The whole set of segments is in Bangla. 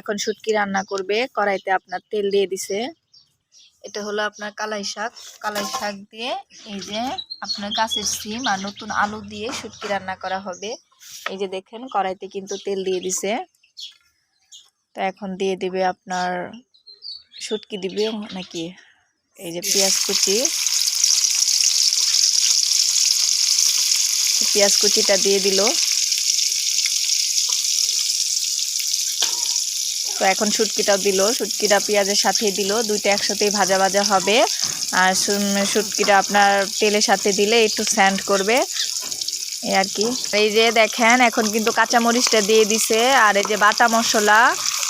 এখন শুটকি রান্না করবে, কড়াইতে আপনার তেল দিয়ে দিছে। এটা হলো আপনার কালাই শাক। কালাই শাক দিয়ে এই যে আপনার গাছের সিম আর নতুন আলু দিয়ে শুটকি রান্না করা হবে। এই যে দেখেন, কড়াইতে কিন্তু তেল দিয়ে দিছে। তো এখন দিয়ে দিবে আপনার শুটকি দিবে নাকি? এই যে পেঁয়াজ কুচি। পেঁয়াজ কুচিটা দিয়ে দিল। তো এখন শুটকিটাও দিল। শুটকিটা পেঁয়াজের সাথেই দিল। দুইটা একসাথেই ভাজা ভাজা হবে। আর শুটকিটা আপনার তেলের সাথে দিলে একটু স্যান্ড করবে। এই আর কি। এই যে দেখেন, এখন কিন্তু কাঁচামরিচটা দিয়ে দিছে। আর এই যে বাটা মশলা,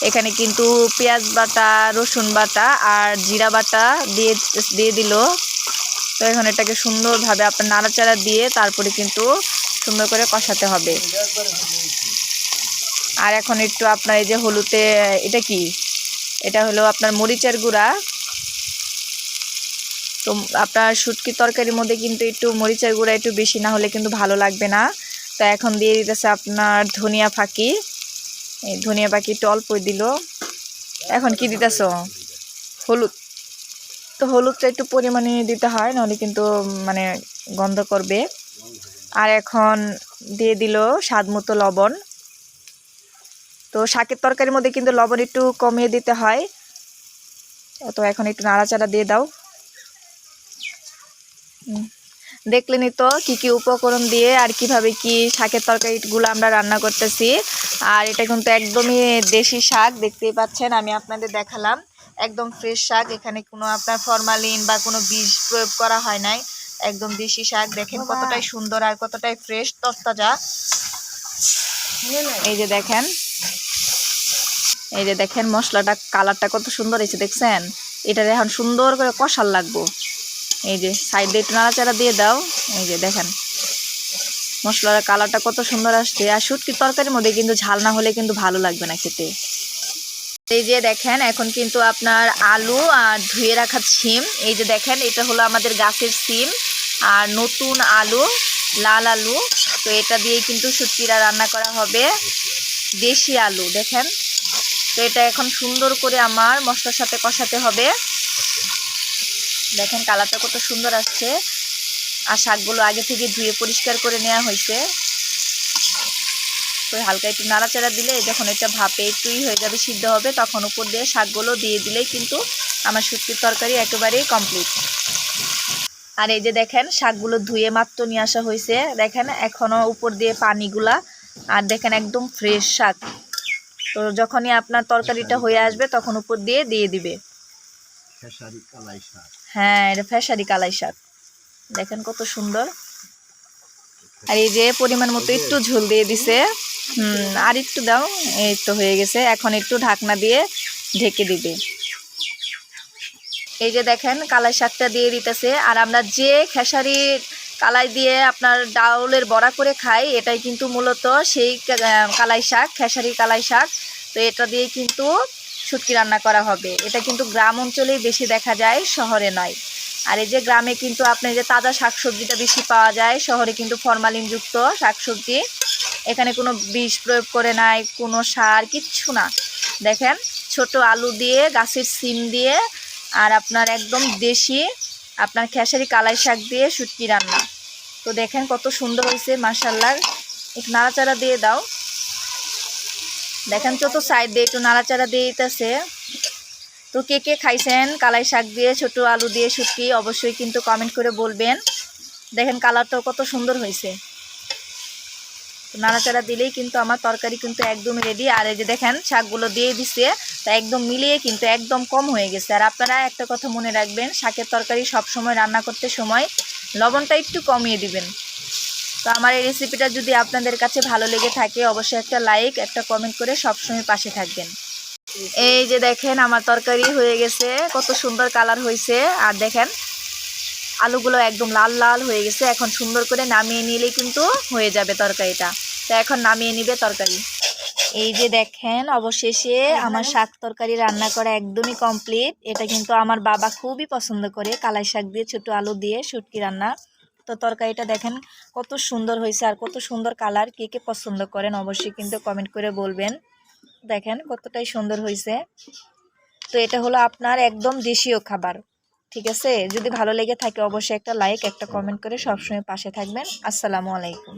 এখানে কিন্তু পেঁয়াজ বাটা, রসুন বাটা আর জিরা বাটা দিয়ে দিয়ে দিল। তো এখন এটাকে সুন্দরভাবে আপনার নাড়াচাড়া দিয়ে তারপরে কিন্তু সুন্দর করে কষাতে হবে। আর এখন একটু আপনার এই যে হলুদে, এটা কি? এটা হলো আপনার মরিচের গুঁড়া। তো আপনার শুটকি তরকারির মধ্যে কিন্তু একটু মরিচের গুঁড়া একটু বেশি, না হলে কিন্তু ভালো লাগবে না। তো এখন দিয়ে দিতেছে আপনার ধনিয়া ফাঁকি এই ধনিয়া পাখি একটু অল্পই দিল। এখন কি দিতেছ? হলুদ। তো হলুদটা একটু পরিমাণে দিতে হয়, নাহলে কিন্তু মানে গন্ধ করবে। আর এখন দিয়ে দিল স্বাদ মতো লবণ। তো শাকের তরকারির মধ্যে কিন্তু লবণ একটু কমিয়ে দিতে হয়। তো এখন একটু নাড়াচাড়া দিয়ে দাও। হুম। দেখলেনই তো কি কি উপকরণ দিয়ে আর কীভাবে কি শাকের তরকারিগুলো আমরা রান্না করতেছি। আর এটা কিন্তু একদমই দেশি শাক দেখতেই পাচ্ছেন আমি আপনাদের দেখালাম। একদম ফ্রেশ শাক এখানে কোনো আপনার ফরমালিন বা কোনো বীজ প্রয়োগ করা হয় নাই। একদম দেশি শাক দেখেন কতটাই সুন্দর আর কতটাই ফ্রেশ তরতাজা। এই যে দেখেন এই যে দেখেন মশলাটা, কালারটা কত সুন্দর হয়েছে, দেখছেন? এটা এখন সুন্দর করে কষার লাগবো। এই যে সাইড দিয়ে একটু নাড়াচাড়া দিয়ে দাও। এই যে দেখেন, মশলার কালারটা কত সুন্দর আসছে। আর শুটকি তরকারির মধ্যে কিন্তু ঝাল না হলে কিন্তু ভালো লাগবে না খেতে। এই যে দেখেন, এখন কিন্তু আপনার আলু আর ধুয়ে রাখা সিম এই যে দেখেন, এটা হলো আমাদের গাছের সিম। আর নতুন আলু, লাল আলু। তো এটা দিয়ে কিন্তু শুটকিরা রান্না করা হবে। দেশি আলু, দেখেন। তো এটা এখন সুন্দর করে আমার মশলার সাথে কষাতে হবে। দেখেন কালারটা কত সুন্দর আসছে। আর শাকগুলো আগে থেকে ধুয়ে পরিষ্কার করে নেওয়া হয়েছে। তো হালকা একটু নাড়াচাড়া দিলে যখন এটা ভাপে একটুই হয়ে যাবে, সিদ্ধ হবে, তখন উপর দিয়ে শাকগুলো দিয়ে দিলেই কিন্তু আমার শুটকির তরকারি একেবারেই কমপ্লিট আর এই যে দেখেন, শাকগুলো ধুয়ে মাত্র নিয়ে আসা হয়েছে। দেখেন এখনও উপর দিয়ে পানিগুলা, আর দেখেন একদম ফ্রেশ শাক। তো যখনই আপনার তরকারিটা হয়ে আসবে তখন উপর দিয়ে দিয়ে দিবে। হ্যাঁ এটা ফেসারি কালাই শাক। দেখেন কত সুন্দর। আর এই যে পরিমাণ মতো একটু ঝোল দিয়ে দিছে। হুম আর একটু দাও এই তো হয়ে গেছে। এখন একটু ঢাকনা দিয়ে ঢেকে দিবে। এই যে দেখেন কালাই শাকটা দিয়ে দিতেছে। আর আমরা যে খেসারি কালাই দিয়ে আপনার ডাউলের বড়া করে খাই, এটাই কিন্তু মূলত সেই কালাই শাক খেসারি কালাই শাক। তো এটা দিয়ে কিন্তু শুটকি রান্না করা হবে। এটা কিন্তু গ্রাম অঞ্চলেই বেশি দেখা যায়, শহরে নয়। আর এই যে গ্রামে কিন্তু আপনি যে তাজা শাকসবজিটা বেশি পাওয়া যায়, শহরে কিন্তু ফরমালিনযুক্ত শাকসবজি। এখানে কোনো বিষ প্রয়োগ করে নাই, কোনো সার, কিচ্ছু না। দেখেন, ছোট আলু দিয়ে, গাছের সিম দিয়ে, আর আপনার একদম দেশি, আপনার খেসারি কালাই শাক দিয়ে শুটকি রান্না। তো দেখেন কত সুন্দর হয়েছে মার্শাল্লাহ একটু নাড়াচাড়া দিয়ে দাও। দেখেন তো তো সাইড দিয়ে একটু নাড়াচাড়া দিয়ে দিতেছে। তো কে কে খাইছেন? কালাই শাক দিয়ে, ছোট আলু দিয়ে, শুটকি, অবশ্যই কিন্তু কমেন্ট করে বলবেন। দেখেন কালারটাও কত সুন্দর হয়েছে। নাড়াচাড়া দিলেই কিন্তু আমার তরকারি কিন্তু একদম রেডি আর এই যে দেখেন, শাকগুলো দিয়ে দিছে, তা একদম মিলিয়ে কিন্তু একদম কম হয়ে গেছে। আর আপনারা একটা কথা মনে রাখবেন, শাকের তরকারি সব সময় রান্না করতে সময় লবণটা একটু কমিয়ে দিবেন। তো আমার এই রেসিপিটা যদি আপনাদের কাছে ভালো লেগে থাকে, অবশ্যই একটা লাইক একটা কমেন্ট করে সবসময় পাশে থাকবেন। এই যে দেখেন আমার তরকারি হয়ে গেছে, কত সুন্দর কালার হয়েছে। আর দেখেন, আলুগুলো একদম লাল লাল হয়ে গেছে। এখন সুন্দর করে নামিয়ে নিলেই কিন্তু হয়ে যাবে তরকারিটা। তো এখন নামিয়ে নিবে তরকারি। এই যে দেখেন অবশেষে আমার শাক তরকারি রান্না করা একদমই কমপ্লিট এটা কিন্তু আমার বাবা খুবই পছন্দ করে কালাই শাক দিয়ে ছোট আলু দিয়ে শুটকি রান্না। তো তরকারিটা দেখেন কত সুন্দর হয়েছে আর কত সুন্দর কালার কে কে পছন্দ করেন অবশ্যই কিন্তু কমেন্ট করে বলবেন। দেখেন কতটাই সুন্দর হয়েছে। তো এটা হলো আপনার একদম দেশীয় খাবার ঠিক আছে? যদি ভালো লেগে থাকে অবশ্যই একটা লাইক একটা কমেন্ট করে সবসময় পাশে থাকবেন। আসসালামু আলাইকুম।